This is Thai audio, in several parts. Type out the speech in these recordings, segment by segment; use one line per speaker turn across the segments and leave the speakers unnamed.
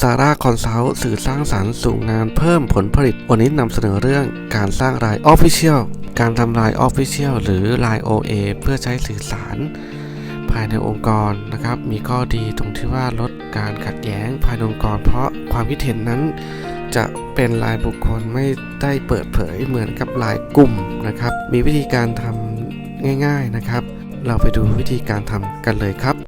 ซาร่าคอนซัลท์สื่อสร้างสารรค์สู่งานเพิ่มผลผลิต วันนี้นำเสนอเรื่องการสร้างราย Official การทำราย Official หรือราย OA เพื่อใช้สื่อสาร ภายในองค์กรนะครับ มีข้อดีตรงที่ว่าลดการขัดแย้งภายในองค์กร เพราะความคิดเห็นนั้น จะเป็นรายบุคคลไม่ได้เปิดเผยเหมือนกับรายกลุ่มนะครับ มีวิธีการทำง่าย ๆนะครับ เราไปดูวิธีการทำกันเลยครับ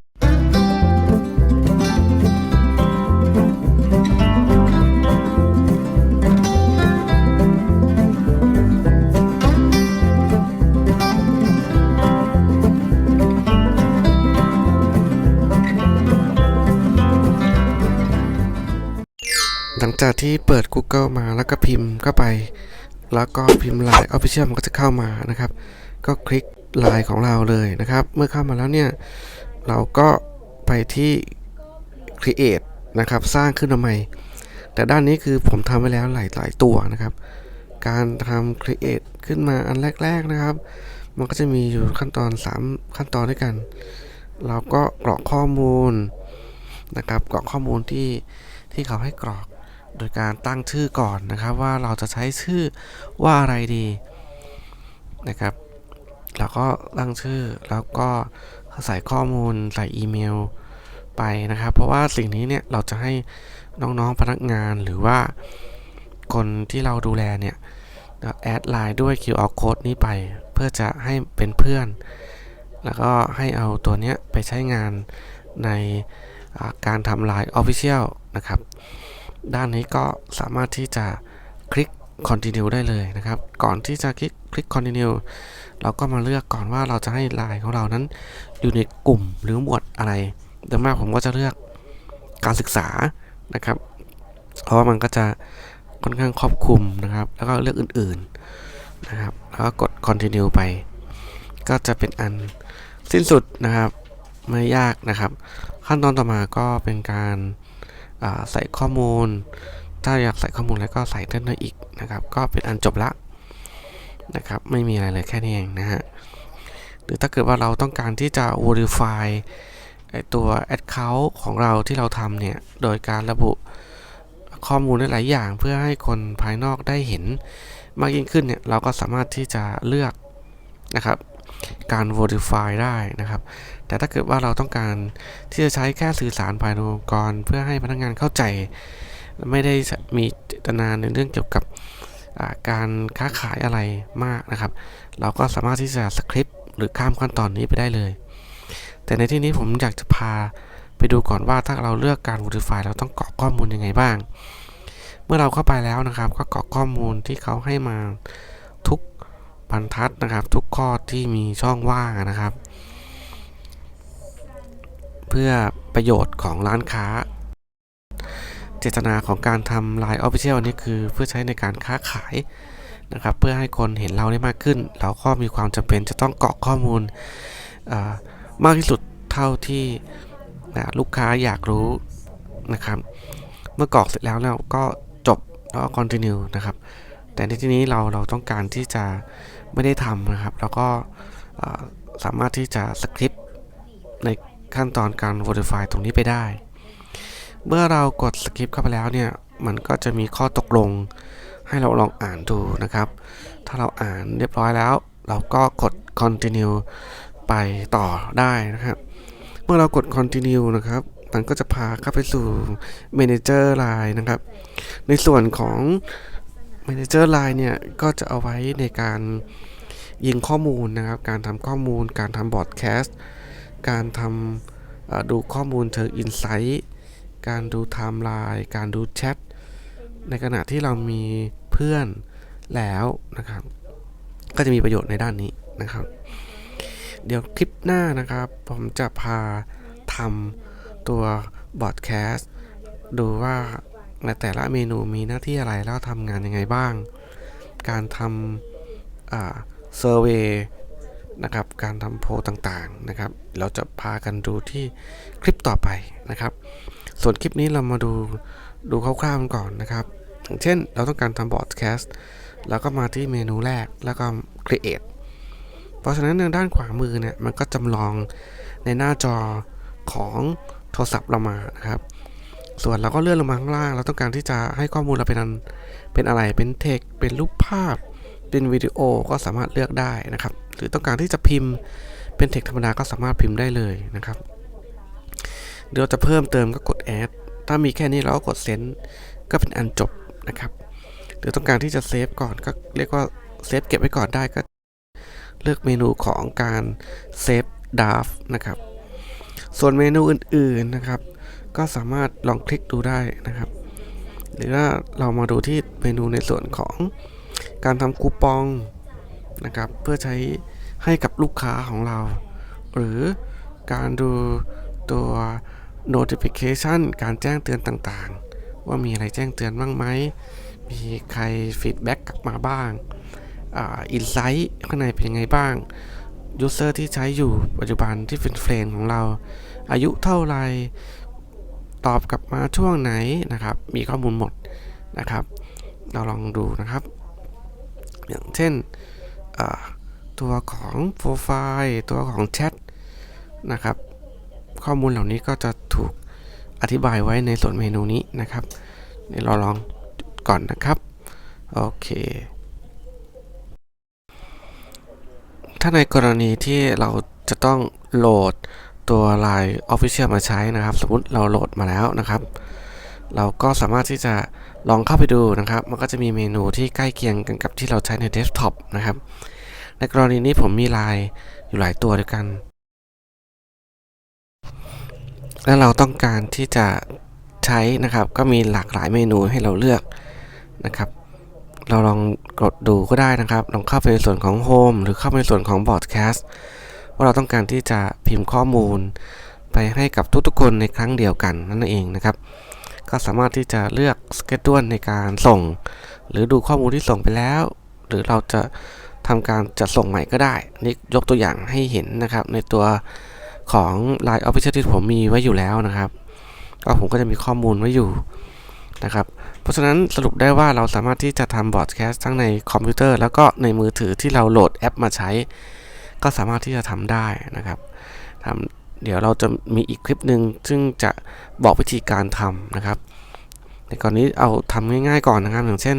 จากที่เปิด Google มาแล้วก็พิมพ์เข้าไป แล้วก็พิมพ์ Line Official มันก็จะเข้ามานะครับ ก็คลิก Line ของเราเลยนะครับ เมื่อเข้ามาแล้วเนี่ย เราก็ไปที่ Create นะครับ สร้างขึ้นมาใหม่ แต่ด้านนี้คือผมทำไว้แล้วหลายๆตัวนะครับ การทำ Create ขึ้นมาอันแรก ๆนะครับ มันก็จะมีอยู่ขั้นตอน 3 ขั้นตอนด้วยกัน เราก็กรอกข้อมูลนะครับกรอกข้อมูลที่ที่เขาให้กรอก โดยการตั้งชื่อก่อนนะครับ ว่าเราจะใช้ชื่อว่าอะไรดีนะครับเราก็ตั้งชื่อแล้วก็ใส่ข้อมูลใส่อีเมลไปนะครับ เพราะว่าสิ่งนี้เนี่ยเราจะให้น้องๆพนักงานหรือว่าคนที่เราดูแลเนี่ยแอดไลน์ด้วย QR code นี้ไปเพื่อจะให้เป็นเพื่อน แล้วก็ให้เอาตัวเนี้ยไปใช้งานในการทำไลน์ Official นะครับ ด้านนี้ก็สามารถที่จะคลิก continue ได้เลยนะครับ ก่อนที่จะคลิกคลิก continue เราก็มาเลือกก่อนว่าเราจะให้ลน์ของเรานั้นอยู่ในกลุ่มหรือหมวดอะไรโดยมากผมก็จะเลือกการศึกษานะครับ เพราะว่ามันก็จะค่อนข้างครอบคลุมนะครับ แล้วก็เลือกอื่นๆนะครับ แล้วก็กด continue ไป ก็จะเป็นอันสิ้นสุดนะครับ ไม่ยากนะครับ ขั้นตอนต่อมาก็เป็นการ ใส่ข้อมูล ถ้าอยากใส่ข้อมูลแล้วก็ใส่ได้เลยอีกนะครับ ก็เป็นอันจบละนะครับ ไม่มีอะไรเลยแค่นี้เองนะฮะ หรือถ้าเกิดว่าเราต้องการที่จะ verify ไอตัว account ของเราที่เราทำเนี่ย โดยการระบุข้อมูลได้หลายอย่างเพื่อให้คนภายนอกได้เห็นมากยิ่งขึ้นเนี่ย เราก็สามารถที่จะเลือกนะครับ การ verify ได้นะครับ แต่ถ้าเกิดว่าเราต้องการที่จะใช้แค่สื่อสารภายในองค์กร เพื่อให้พนักงานเข้าใจ ไม่ได้มีเจตนาในเรื่องเกี่ยวกับการค้าขายอะไรมากนะครับ เราก็สามารถที่จะสคริปต์หรือข้ามขั้นตอนนี้ไปได้เลย แต่ในที่นี้ผมอยากจะพาไปดูก่อนว่าถ้าเราเลือกการ verify เราต้องกรอกข้อมูลยังไงบ้าง เมื่อเราเข้าไปแล้วนะครับ ก็กรอกข้อมูลที่เขาให้มาทุก บรรทัดนะครับ ทุกข้อที่มีช่องว่างนะครับ เพื่อประโยชน์ของร้านค้า เจตนาของการทำ Line Official นี่คือเพื่อใช้ในการค้าขายนะครับ เพื่อให้คนเห็นเราได้มากขึ้นเราก็มีความจำเป็นจะต้องเกรอกข้อมูลมากที่สุดเท่าที่ลูกค้าอยากรู้นะครับ เมื่อกรอกเสร็จแล้วเราก็จบแล้วก็ continue นะครับ แต่ในที่นี้เราเราต้องการที่จะไม่ได้ทำนะครับ แล้วก็สามารถที่จะสคริปต์ในขั้นตอนการ verify ตรงนี้ไปได้ เมื่อเรากดสคริปต์เข้าไปแล้วเนี่ย มันก็จะมีข้อตกลงให้เราลองอ่านดูนะครับ ถ้าเราอ่านเรียบร้อยแล้ว เราก็กด continue ไปต่อได้นะครับ เมื่อเรากด continue นะครับ มันก็จะพาเข้าไปสู่ manager line นะครับ ในส่วนของ manager line เนี่ย ก็จะเอาไว้ในการยิงข้อมูลนะครับ การทำข้อมูล การทำบอ d แคสต์ การทำดูข้อมูลเชิงอินไซต์การดูไทม์ไลน์ การดูแชท ในขณะที่เรามีเพื่อนแล้วนะครับ ก็จะมีประโยชน์ในด้านนี้นะครับ เดี๋ยวคลิปหน้านะครับ ผมจะพาทำตัวบอ d แคสต์ดูว่า ในแต่ละเมนูมีหน้าที่อะไรแล้วทำงานยังไงบ้าง การทำเซอร์เวย์นะครับ การทำโพลต่างๆนะครับ เราจะพากันดูที่คลิปต่อไปนะครับ ส่วนคลิปนี้เรามาดูดูคร่าวๆกันก่อนนะครับ เช่นเราต้องการทำบอ d แคสต์แล้วก็มาที่เมนูแรกแล้วก็ create เพราะฉะนั้นในด้านขวามือเนี่ยมันก็จำลองในหน้าจอของโทรศัพท์เรามานะครับ ส่วนเราก็เลื่อนลงมาข้างล่าง เราต้องการที่จะให้ข้อมูลเราเป็นอันเป็นอะไร เป็นเทค เป็นรูปภาพ เป็นวิดีโอก็สามารถเลือกได้นะครับ หรือต้องการที่จะพิมพ์เป็นเทคธรรมดาก็สามารถพิมพ์ได้เลยนะครับ เดี๋ยวจะเพิ่มเติมก็กด add ถ้ามีแค่นี้เราก็กด send ก็เป็นอันจบนะครับ หรือต้องการที่จะเซฟก่อนก็เรียกว่าเซฟเก็บไว้ก่อนได้ก็เลือกเมนูของการเซฟด a ฟนะครับ ส่วนเมนูอื่นๆนะครับ ก็สามารถลองคลิกดูได้นะครับ หรือว่าเรามาดูที่เมนูในส่วนของการทำคูปองนะครับ เพื่อใช้ให้กับลูกค้าของเรา หรือการดูตัว notification การแจ้งเตือนต่างๆ ว่ามีอะไรแจ้งเตือนบ้างไหม มีใครฟีดแบ็กกลับมาบ้างอินไซต์ข้างในเป็นยังไงบ้างยูเซอร์ที่ใช้อยู่ปัจจุบันที่เป็นเฟรนของเรา อายุเท่าไร ตอบกลับมาช่วงไหนนะครับ มีข้อมูลหมดนะครับ เราลองดูนะครับ อย่างเช่นตัวของโปรไฟล์ตัวของแชทนะครับ ข้อมูลเหล่านี้ก็จะถูกอธิบายไว้ในส่วนเมนูนี้นะครับเดี๋ยวเราลองก่อนนะครับ โอเค ถ้าในกรณีที่เราจะต้องโหลด ตัว Line Official มาใช้นะครับ สมมติเราโหลดมาแล้วนะครับ เราก็สามารถที่จะลองเข้าไปดูนะครับ มันก็จะมีเมนูที่ใกล้เคียงกันกับที่เราใช้ในเดสก์ท็อปนะครับ ในกรณีนี้ผมมี Line อยู่หลายตัวด้วยกัน และเราต้องการที่จะใช้นะครับ ก็มีหลากหลายเมนูให้เราเลือกนะครับเราลองกดดูก็ได้นะครับ ลองเข้าไปในส่วนของ Home หรือเข้าไปในส่วนของ Broadcast ว่าเราต้องการที่จะพิมพ์ข้อมูล ไปให้กับทุกๆคนในครั้งเดียวกันนั่นเองนะครับ ก็สามารถที่จะเลือกสเกจ u ในการส่ง หรือดูข้อมูลที่ส่งไปแล้ว หรือเราจะทำการจะส่งใหม่ก็ได้ นี่ยกตัวอย่างให้เห็นนะครับ ในตัวของ Line Official ที่ผมมีไว้อยู่แล้วนะครับ ก็ผมก็จะมีข้อมูลไว้อยู่นะครับ เพราะฉะนั้นสรุปได้ว่าเราสามารถที่จะทำบอร์ดแคสต์ทั้งในคอมพิวเตอร์ แล้วก็ในมือถือที่เราโหลดแอปมาใช้ ก็สามารถที่จะทำได้นะครับทำเดี๋ยวเราจะมีอีกคลิปหนึ่งซึ่งจะบอกวิธีการทำนะครับในกรณีเอาทำง่ายๆก่อนนะครับ อย่างเช่น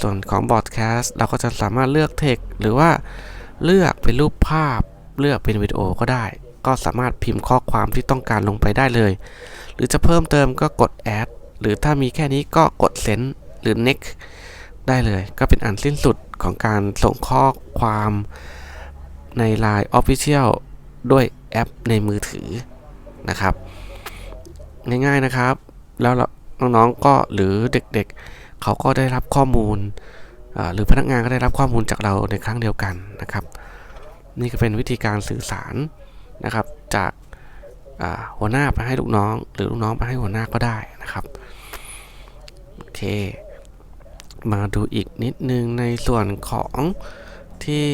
ส่วนของบอร์ดแคสต์เราก็จะสามารถเลือกเทคหรือว่าเลือกเป็นรูปภาพเลือกเป็นวิดีโอก็ได้ ก็สามารถพิมพ์ข้อความที่ต้องการลงไปได้เลย หรือจะเพิ่มเติมก็กด add หรือถ้ามีแค่นี้ก็กด send หรือ next ได้เลย ก็เป็นอันสิ้นสุดของการส่งข้อความ ใน Line Official ด้วยแอปในมือถือนะครับ ง่ายๆนะครับ แล้วน้องๆก็หรือเด็กๆเขาก็ได้รับข้อมูล หรือพนักงานก็ได้รับข้อมูลจากเราในครั้งเดียวกันนะครับ นี่ก็เป็นวิธีการสื่อสารนะครับ จากหัวหน้าไปให้ลูกน้อง หรือลูกน้องไปให้หัวหน้าก็ได้นะครับโอเค มาดูอีกนิดนึงในส่วนของที่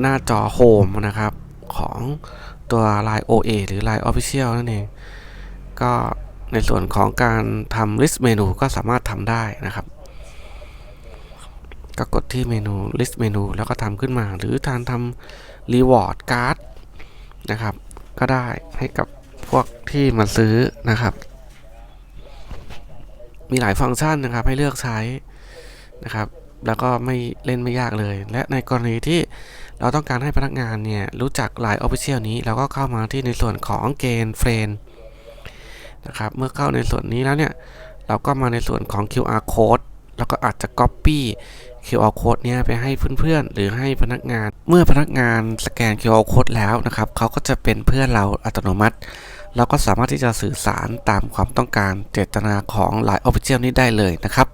หน้าจอโฮมนะครับ ของตัว Line OA หรือ Line Official นั่นเอง ก็ในส่วนของการทำ list menu ก็สามารถทำได้นะครับ ก็กดที่เมนู list menu แล้วก็ทำขึ้นมา หรือทานทำ reward card นะครับ ก็ได้ให้กับพวกที่มาซื้อนะครับ มีหลายฟังก์ชันนะครับให้เลือกใช้นะครับ แล้วก็ไม่เล่นไม่ยากเลย และในกรณีที่เราต้องการให้พนักงานเนี่ยรู้จัก Line Official นี้เราก็เข้ามาที่ในส่วนของเกณฑ์เฟรนนะครับเมื่อเข้าในส่วนนี้แล้วเนี่ยเราก็มาในส่วนของ QR code แล้วก็อาจจะ Copy QR code เนี่ยไปให้เพื่อนๆ หรือให้พนักงาน เมื่อพนักงานสแกน QR code แล้วนะครับเขาก็จะเป็นเพื่อนเราอัตโนมัติ เราก็สามารถที่จะสื่อสารตามความต้องการเจตนาของ Line Official นี้ได้เลยนะครับ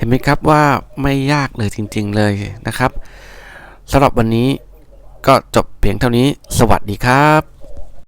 เห็นไหมครับว่าไม่ยากเลยจริง ๆเลยนะครับสำหรับวันนี้ก็จบเพียงเท่านี้ สวัสดีครับ